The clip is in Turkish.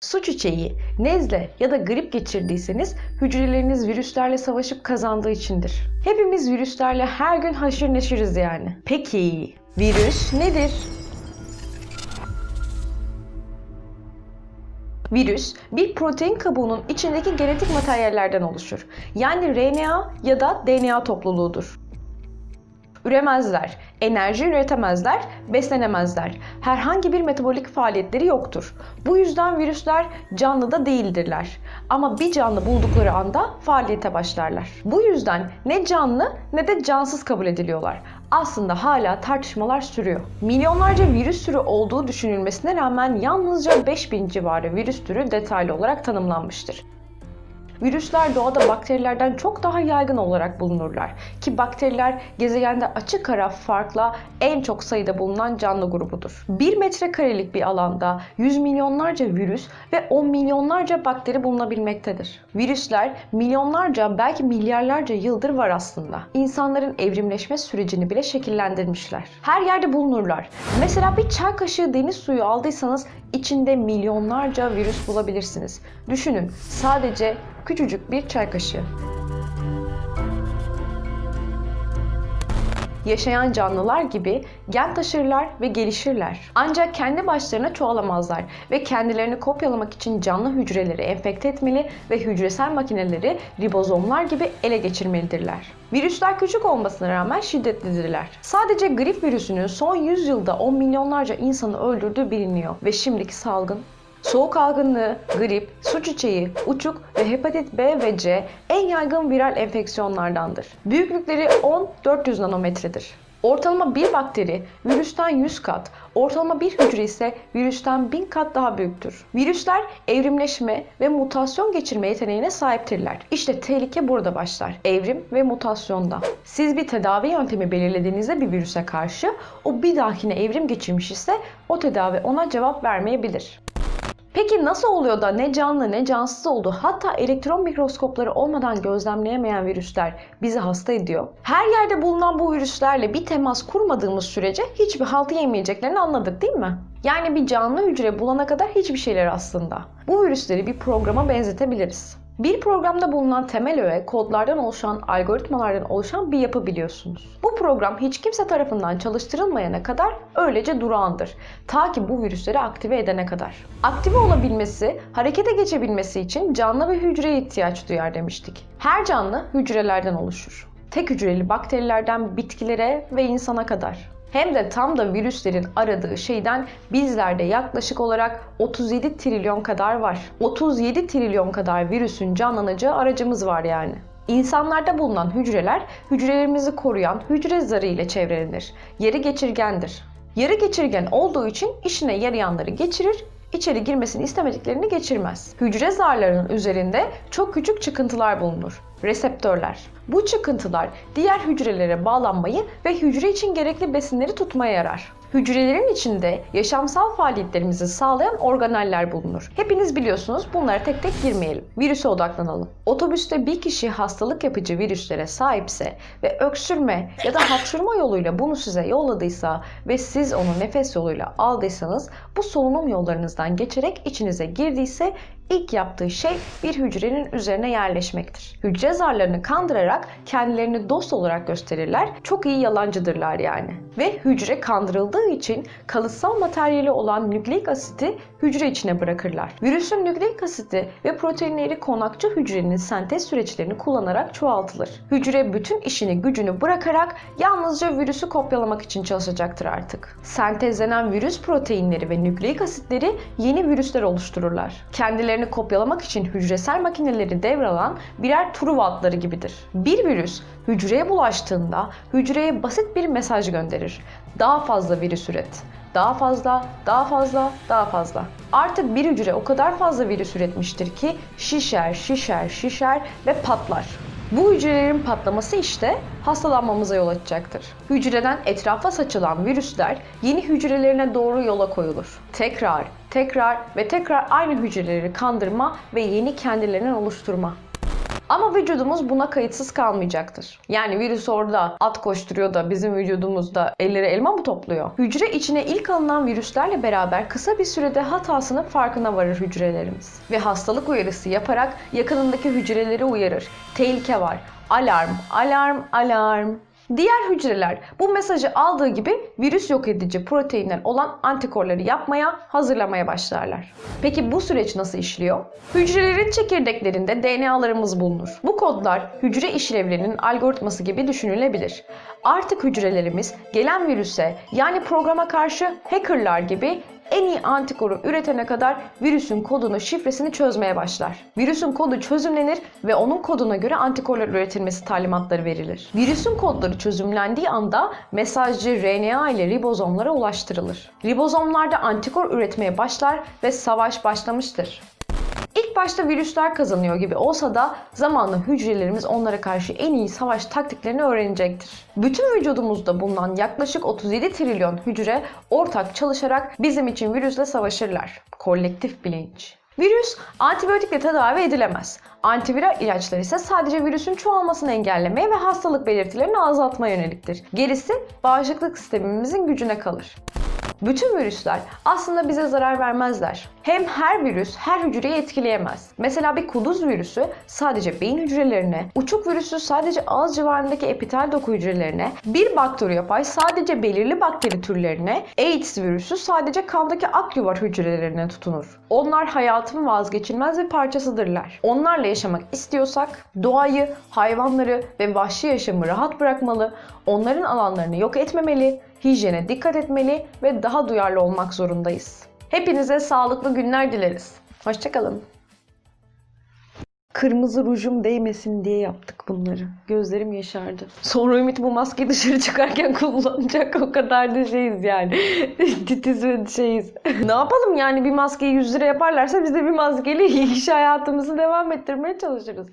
Su çiçeği, nezle ya da grip geçirdiyseniz hücreleriniz virüslerle savaşıp kazandığı içindir. Hepimiz virüslerle her gün haşır neşiriz yani. Peki virüs nedir? Virüs, bir protein kabuğunun içindeki genetik materyallerden oluşur. Yani RNA ya da DNA topluluğudur. Üremezler, enerji üretemezler, beslenemezler. Herhangi bir metabolik faaliyetleri yoktur. Bu yüzden virüsler canlı da değildirler. Ama bir canlı buldukları anda faaliyete başlarlar. Bu yüzden ne canlı ne de cansız kabul ediliyorlar. Aslında hala tartışmalar sürüyor. Milyonlarca virüs türü olduğu düşünülmesine rağmen yalnızca 5000 civarı virüs türü detaylı olarak tanımlanmıştır. Virüsler doğada bakterilerden çok daha yaygın olarak bulunurlar. Ki bakteriler gezegende açık ara farkla en çok sayıda bulunan canlı grubudur. 1 metrekarelik bir alanda 100 milyonlarca virüs ve 10 milyonlarca bakteri bulunabilmektedir. Virüsler milyonlarca belki milyarlarca yıldır var aslında. İnsanların evrimleşme sürecini bile şekillendirmişler. Her yerde bulunurlar. Mesela bir çay kaşığı deniz suyu aldıysanız içinde milyonlarca virüs bulabilirsiniz. Düşünün sadece küçücük bir çay kaşığı. Yaşayan canlılar gibi gen taşırlar ve gelişirler. Ancak kendi başlarına çoğalamazlar ve kendilerini kopyalamak için canlı hücreleri enfekte etmeli ve hücresel makineleri ribozomlar gibi ele geçirmelidirler. Virüsler küçük olmasına rağmen şiddetlidirler. Sadece grip virüsünün son 100 yılda 10 milyonlarca insanı öldürdüğü biliniyor ve şimdiki salgın Soğuk algınlığı, grip, su çiçeği, uçuk ve hepatit B ve C en yaygın viral enfeksiyonlardandır. Büyüklükleri 10-400 nanometredir. Ortalama bir bakteri virüsten 100 kat, ortalama bir hücre ise virüsten 1000 kat daha büyüktür. Virüsler evrimleşme ve mutasyon geçirme yeteneğine sahiptirler. İşte tehlike burada başlar. Evrim ve mutasyonda. Siz bir tedavi yöntemi belirlediğinizde bir virüse karşı o bir dahakine evrim geçirmiş ise o tedavi ona cevap vermeyebilir. Peki nasıl oluyor da ne canlı ne cansız oldu hatta elektron mikroskopları olmadan gözlemleyemeyen virüsler bizi hasta ediyor? Her yerde bulunan bu virüslerle bir temas kurmadığımız sürece hiçbir halt yemeyeceklerini anladık değil mi? Yani bir canlı hücre bulana kadar hiçbir şeyler aslında. Bu virüsleri bir programa benzetebiliriz. Bir programda bulunan temel öğe kodlardan oluşan, algoritmalardan oluşan bir yapı biliyorsunuz. Bu program hiç kimse tarafından çalıştırılmayana kadar öylece durağandır. Ta ki bu virüsleri aktive edene kadar. Aktive olabilmesi, harekete geçebilmesi için canlı bir hücreye ihtiyaç duyar demiştik. Her canlı hücrelerden oluşur. Tek hücreli bakterilerden bitkilere ve insana kadar. Hem de tam da virüslerin aradığı şeyden bizlerde yaklaşık olarak 37 trilyon kadar var. 37 trilyon kadar virüsün canlanacağı aracımız var yani. İnsanlarda bulunan hücreler hücrelerimizi koruyan hücre zarı ile çevrelenir. Yarı geçirgendir. Yarı geçirgen olduğu için işine yarayanları geçirir, içeri girmesini istemediklerini geçirmez. Hücre zarlarının üzerinde çok küçük çıkıntılar bulunur. Reseptörler. Bu çıkıntılar diğer hücrelere bağlanmayı ve hücre için gerekli besinleri tutmaya yarar. Hücrelerin içinde yaşamsal faaliyetlerimizi sağlayan organeller bulunur. Hepiniz biliyorsunuz bunlara tek tek girmeyelim. Virüse odaklanalım. Otobüste bir kişi hastalık yapıcı virüslere sahipse ve öksürme ya da hapşurma yoluyla bunu size yolladıysa ve siz onu nefes yoluyla aldıysanız bu solunum yollarınızdan geçerek içinize girdiyse ilk yaptığı şey bir hücrenin üzerine yerleşmektir. Hücre zarlarını kandırarak kendilerini dost olarak gösterirler. Çok iyi yalancıdırlar yani. Ve hücre kandırıldığı için kalıtsal materyali olan nükleik asiti hücre içine bırakırlar. Virüsün nükleik asiti ve proteinleri konakçı hücrenin sentez süreçlerini kullanarak çoğaltılır. Hücre bütün işini gücünü bırakarak yalnızca virüsü kopyalamak için çalışacaktır artık. Sentezlenen virüs proteinleri ve nükleik asitleri yeni virüsler oluştururlar. Kendileri kendilerini kopyalamak için hücresel makineleri devralan birer Truva atları gibidir. Bir virüs hücreye bulaştığında hücreye basit bir mesaj gönderir. Daha fazla virüs üret. Daha fazla, daha fazla, daha fazla. Artık bir hücre o kadar fazla virüs üretmiştir ki şişer, şişer, şişer ve patlar. Bu hücrelerin patlaması işte hastalanmamıza yol açacaktır. Hücreden etrafa saçılan virüsler yeni hücrelerine doğru yola koyulur. Tekrar, tekrar ve tekrar aynı hücreleri kandırma ve yeni kendilerinden oluşturma. Ama vücudumuz buna kayıtsız kalmayacaktır. Yani virüs orada at koşturuyor da bizim vücudumuzda elleri elma mı topluyor? Hücre içine ilk alınan virüslerle beraber kısa bir sürede hatasının farkına varır hücrelerimiz. Ve hastalık uyarısı yaparak yakınındaki hücreleri uyarır. Tehlike var. Alarm, alarm, alarm. Diğer hücreler bu mesajı aldığı gibi virüs yok edici proteinler olan antikorları yapmaya, hazırlamaya başlarlar. Peki bu süreç nasıl işliyor? Hücrelerin çekirdeklerinde DNA'larımız bulunur. Bu kodlar hücre işlevlerinin algoritması gibi düşünülebilir. Artık hücrelerimiz gelen virüse yani programa karşı hackerlar gibi en iyi antikoru üretene kadar virüsün kodunu, şifresini çözmeye başlar. Virüsün kodu çözümlenir ve onun koduna göre antikorlar üretilmesi talimatları verilir. Virüsün kodları çözümlendiği anda mesajcı RNA ile ribozomlara ulaştırılır. Ribozomlarda antikor üretmeye başlar ve savaş başlamıştır. Başta virüsler kazanıyor gibi olsa da zamanla hücrelerimiz onlara karşı en iyi savaş taktiklerini öğrenecektir. Bütün vücudumuzda bulunan yaklaşık 37 trilyon hücre ortak çalışarak bizim için virüsle savaşırlar. Kolektif bilinç. Virüs antibiyotikle tedavi edilemez. Antiviral ilaçlar ise sadece virüsün çoğalmasını engellemeye ve hastalık belirtilerini azaltmaya yöneliktir. Gerisi bağışıklık sistemimizin gücüne kalır. Bütün virüsler aslında bize zarar vermezler. Hem her virüs her hücreyi etkileyemez. Mesela bir kuduz virüsü sadece beyin hücrelerine, uçuk virüsü sadece ağız civarındaki epitel doku hücrelerine, bir bakteriyopay sadece belirli bakteri türlerine, AIDS virüsü sadece kandaki akyuvar hücrelerine tutunur. Onlar hayatın vazgeçilmez bir parçasıdırlar. Onlarla yaşamak istiyorsak doğayı, hayvanları ve vahşi yaşamı rahat bırakmalı, onların alanlarını yok etmemeli, hijyene dikkat etmeli ve daha duyarlı olmak zorundayız. Hepinize sağlıklı günler dileriz. Hoşçakalın. Kırmızı rujum değmesin diye yaptık bunları. Gözlerim yaşardı. Sonra Ümit bu maskeyi dışarı çıkarken kullanacak. O kadar da şeyiz yani. Titiz ve şeyiz. ne yapalım yani bir maskeyi 100 lira yaparlarsa biz de bir maskeyle iş hayatımızı devam ettirmeye çalışırız.